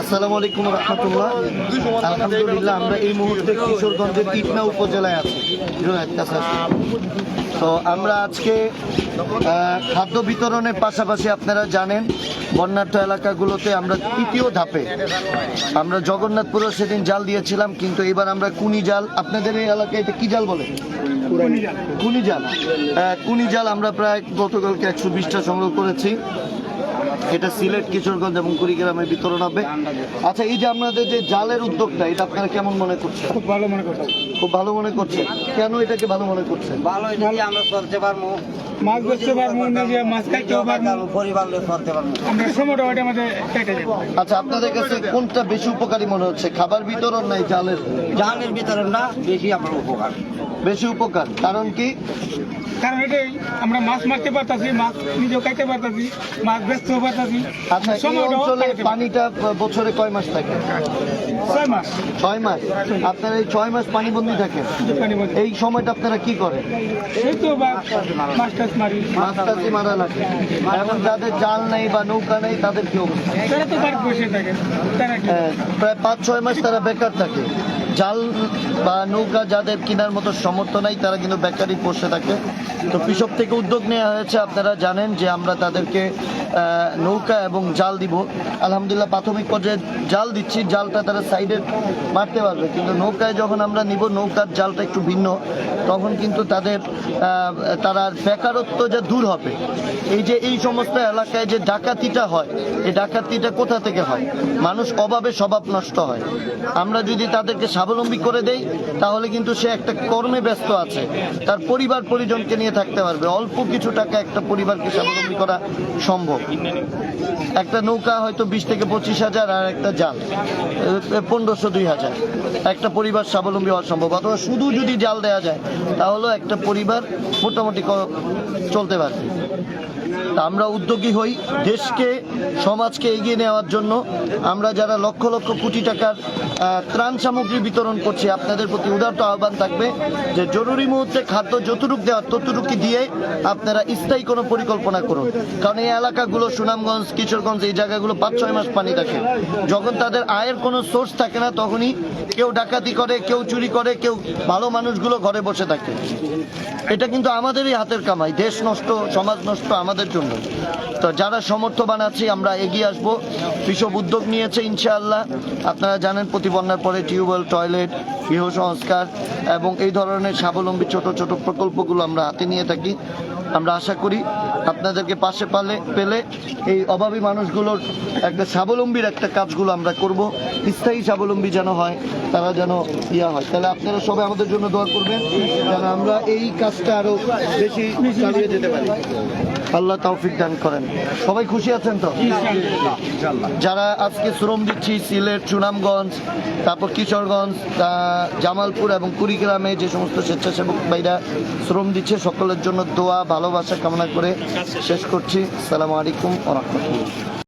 আসসালামু আলাইকুম আমরা এই মুহূর্তে কিশোরগঞ্জের উপজেলায় আছি তো আমরা আজকে খাদ্য বিতরণের পাশাপাশি আপনারা জানেন বন্যার্থ এলাকাগুলোতে আমরা তৃতীয় ধাপে, আমরা জগন্নাথপুরও সেদিন জাল দিয়েছিলাম, কিন্তু এবার আমরা কুনি জাল, আপনাদের এই এলাকায় এটা কি জাল বলে? কুনি জাল। কুনি জাল আমরা প্রায় গতকালকে একশো বিশটা সংগ্রহ করেছি। এটা সিলেট কিশোরগঞ্জ এবং কুড়িগ্রামে বিতরণ হবে। আচ্ছা এই যে আপনাদের যে জালের উদ্যোগটা এটা আপনারা কেমন মনে করছেন? খুব ভালো মনে করছেন খুব ভালো মনে করছেন? কেন এটাকে ভালো মনে করছেন? ভালো এটা আমরা চলতে পারব মাছ বেচতে পারব নিজে মাছ খাইতেও পারব পরিবার লোক চলতে পারব। আমরা সময়টা ওইটা আমাদের কেটে যাব আচ্ছা আপনাদের কাছে কোনটা বেশি উপকারী মনে হচ্ছে? খাবার বিতরণ নাই জালের জানের ভিতরে না বেশি আমার উপকার। বেশি উপকার কারণ কি? কারণ এটাই আমরা মাছ মারতে পারতাছি মাছ নিজেও খাইতে পারতাছি মাছ বেচতেও পারতাছি। আচ্ছা এই অঞ্চলে পানিটা বছরে কয় মাস থাকে? ছয় মাস। ছয় মাস। আপনারা এই ছয় মাস পানিবন্দি থাকেন পানি বন্ধ। এই সময়টা আপনারা কি করেন? এই তো বা মাছ মারি। মাছ টাছি মারা লাগে। এখন যাদের জাল নেই বা নৌকা নেই তাদের কি অবস্থা? তারা তো বাড়ি বসে থাকে। তারা কি? হ্যাঁ, প্রায় পাঁচ ছয় মাস তারা বেকার থাকে। জাল বা নৌকা যাদের কেনার মতো সমর্থ নাই তারা কিন্তু বেকারই বসে থাকে। তো কৃষক থেকে উদ্যোগ নেওয়া হয়েছে। আপনারা জানেন যে আমরা তাদেরকে নৌকা এবং জাল দিব। আলহামদুলিল্লাহ প্রাথমিক পর্যায়ে জাল দিচ্ছি। জালটা তারা সাইডে মারতে পারবে। কিন্তু নৌকায় যখন আমরা নিব, নৌকার জালটা একটু ভিন্ন, তখন কিন্তু তাদের তারা বেকারত্ব যা দূর হবে। এই যে এই সমস্ত এলাকায় যে ডাকাতিটা হয়, এই ডাকাতিটা কোথা থেকে হয়? মানুষ অভাবে স্বভাব নষ্ট হয়। আমরা যদি তাদেরকে স্বাবলম্বী করে দেই, তাহলে কিন্তু সে একটা কর্মে ব্যস্ত আছে। তার পরিবার পরিজনকে নিয়ে থাকতে পারবে। অল্প কিছু টাকা একটা পরিবারকে স্বাবলম্বী করা সম্ভব। একটা নৌকা হয়তো বিশ থেকে পঁচিশ হাজার আর একটা জাল। পনেরোশো দুই হাজার। একটা পরিবার স্বাবলম্বী হওয়া সম্ভব। অথবা শুধু যদি জাল দেওয়া যায়, তাহলেও একটা পরিবার মোটামুটি চলতে পারবে। আমরা উদ্যোগী হই দেশকে, সমাজকে এগিয়ে নেওয়ার জন্য। আমরা যারা লক্ষ লক্ষ কোটি টাকার ত্রাণ সামগ্রী বিতরণ করছি, আপনাদের প্রতি উদারত আহ্বান থাকবে যে জরুরি মুহূর্তে খাদ্য যতটুক দেওয়ার ততটুকু দিয়ে আপনারা স্থায়ী কোনো পরিকল্পনা করুন। কারণ এই এলাকাগুলো, সুনামগঞ্জ, কিশোরগঞ্জ, এই জায়গাগুলো পাঁচ ছয় মাস পানি থাকে যখন তাদের আয়ের কোনো সোর্স থাকে না, তখনই কেউ ডাকাতি করে, কেউ চুরি করে, কেউ ভালো মানুষগুলো ঘরে বসে থাকে। এটা কিন্তু আমাদেরই হাতের কামাই। দেশ নষ্ট, সমাজ নষ্ট, আমাদের জন্য। তো যারা সমর্থবান আছি, আমরা এগিয়ে আসব। বিশব উদ্যোগ নিয়েছে ইনশাআল্লাহ। আপনারা জানেন, প্রতি বন্যার পরে টিউবওয়েল, টয়লেট, গৃহ সংস্কার এবং এই ধরনের স্বাবলম্বী ছোট ছোট প্রকল্পগুলো আমরা হাতে নিয়ে থাকি। আমরা আশা করি আপনাদেরকে পাশে পালে পেলে এই অভাবী মানুষগুলোর একটা স্বাবলম্বীর একটা কাজগুলো আমরা করব। স্থায়ী স্বাবলম্বী যেন হয় তারা যেন ইয়া হয়। তাহলে আপনারা সবাই আমাদের জন্য দোয়া করবেন যেন আমরা এই কাজটা আরও বেশি চালিয়ে যেতে পারি। আল্লাহ তৌফিক দান করেন। সবাই খুশি আছেন তো? যারা আজকে শ্রম দিচ্ছি সিলেট সুনামগঞ্জ তারপর কিশোরগঞ্জ জামালপুর এবং কুড়িগ্রামে যে সমস্ত স্বেচ্ছাসেবক ভাইরা শ্রম দিচ্ছে সকলের জন্য দোয়া ভালোবাসা কামনা করে শেষ করছি। সালামু আলাইকুম ও রহমতুল্লাহ।